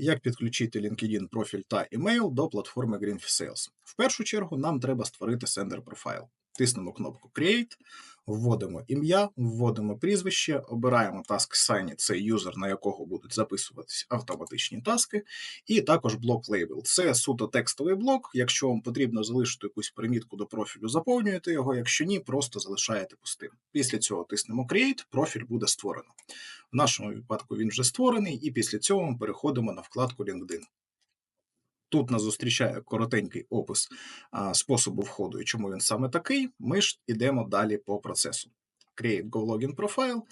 Як підключити LinkedIn профіль та email до платформи Greenfish Sales? В першу чергу нам треба створити сендер профайл. Тиснемо кнопку Create, вводимо ім'я, вводимо прізвище, обираємо Task Sign, це юзер, на якого будуть записуватись автоматичні таски, і також блок Label. Це суто текстовий блок. Якщо вам потрібно залишити якусь примітку до профілю, заповнюєте його, якщо ні, просто залишаєте пустим. Після цього тиснемо Create, профіль буде створено. В нашому випадку він вже створений, і після цього ми переходимо на вкладку LinkedIn. Тут нас зустрічає коротенький опис а, способу входу і чому він саме такий. Ми ж йдемо далі по процесу. Create Go Profile,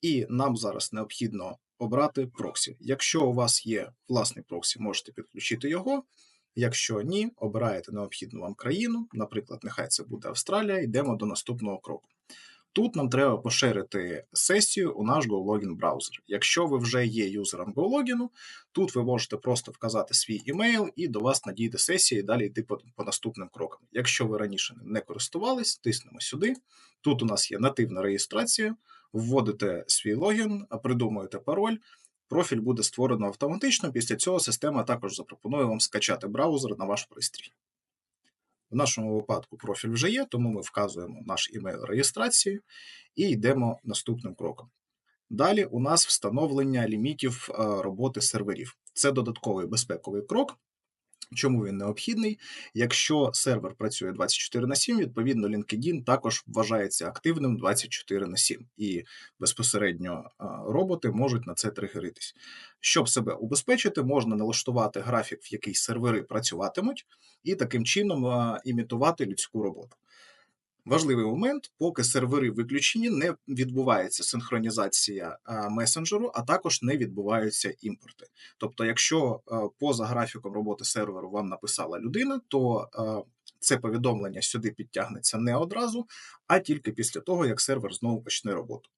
і нам зараз необхідно обрати проксі. Якщо у вас є власний проксі, можете підключити його. Якщо ні, обираєте необхідну вам країну, наприклад, нехай це буде Австралія, йдемо до наступного кроку. Тут нам треба поширити сесію у наш GoLogin браузер. Якщо ви вже є юзером GoLogin, тут ви можете просто вказати свій імейл і до вас надійде сесія і далі йти по, по наступним крокам. Якщо ви раніше не користувались, тиснемо сюди. Тут у нас є нативна реєстрація, вводите свій логін, придумуєте пароль. Профіль буде створено автоматично. Після цього система також запропонує вам скачати браузер на ваш пристрій. В нашому випадку профіль вже є, тому ми вказуємо наш імейл реєстрації і йдемо наступним кроком. Далі у нас встановлення лімітів роботи серверів. Це додатковий безпековий крок. Чому він необхідний? Якщо сервер працює 24 на 7, відповідно LinkedIn також вважається активним 24 на 7, і безпосередньо роботи можуть на це тригеритись. Щоб себе убезпечити, можна налаштувати графік, в який сервери працюватимуть, і таким чином імітувати людську роботу. Важливий момент, поки сервери виключені, не відбувається синхронізація месенджеру, а також не відбуваються імпорти. Тобто, якщо поза графіком роботи серверу вам написала людина, то це повідомлення сюди підтягнеться не одразу, а тільки після того, як сервер знову почне роботу.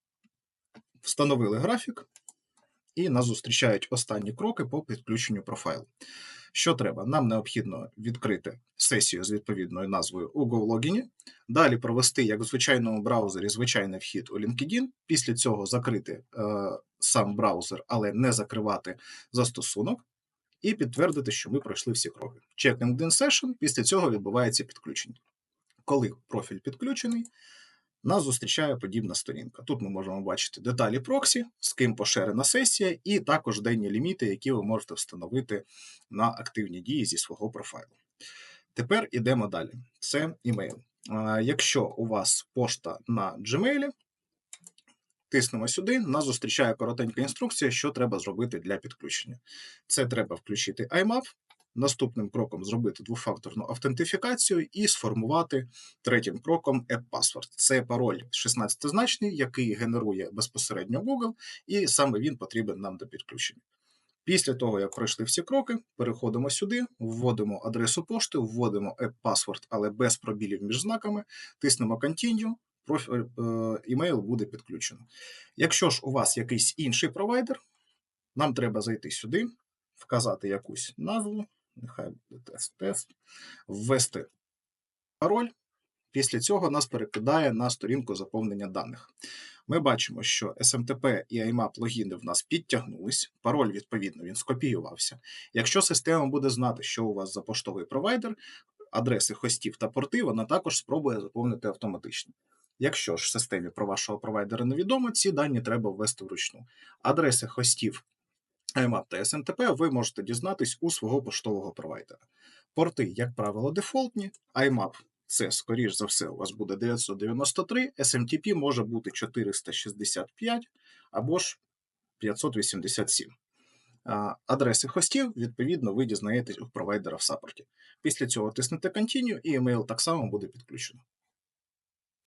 Встановили графік, і нас зустрічають останні кроки по підключенню профайлу. Що треба? Нам необхідно відкрити сесію з відповідною назвою у GoLogin, далі провести, як в звичайному браузері, звичайний вхід у LinkedIn, після цього закрити е, сам браузер, але не закривати застосунок, і підтвердити, що ми пройшли всі кроки. Check LinkedIn Session, після цього відбувається підключення. Коли профіль підключений, нас зустрічає подібна сторінка. Тут ми можемо бачити деталі проксі, з ким поширена сесія, і також денні ліміти, які ви можете встановити на активні дії зі свого профайлу. Тепер йдемо далі. Це імейл. Якщо у вас пошта на Gmail, тиснемо сюди, нас зустрічає коротенька інструкція, що треба зробити для підключення. Це треба включити IMAP, Наступним кроком зробити двофакторну автентифікацію і сформувати третім кроком app-password. Це пароль 16-значний, який генерує безпосередньо Google, і саме він потрібен нам до підключення. Після того, як пройшли всі кроки, переходимо сюди, вводимо адресу пошти, вводимо app-password, але без пробілів між знаками, тиснемо Continue, е, імейл буде підключено. Якщо ж у вас якийсь інший провайдер, нам треба зайти сюди, вказати якусь назву нехай буде тест-тест, ввести пароль. Після цього нас перекидає на сторінку заповнення даних. Ми бачимо, що SMTP і IMAP логіни в нас підтягнулись, пароль, відповідно, він скопіювався. Якщо система буде знати, що у вас за поштовий провайдер, адреси хостів та порти, вона також спробує заповнити автоматично. Якщо ж системі про вашого провайдера невідомо, ці дані треба ввести вручну. Адреси хостів IMAP та SMTP ви можете дізнатись у свого поштового провайдера. Порти, як правило, дефолтні, IMAP це, скоріш за все, у вас буде 993, SMTP може бути 465 або ж 587. Адреси хостів, відповідно, ви дізнаєтесь у провайдера в саппорті. Після цього тиснете Continue і email так само буде підключено.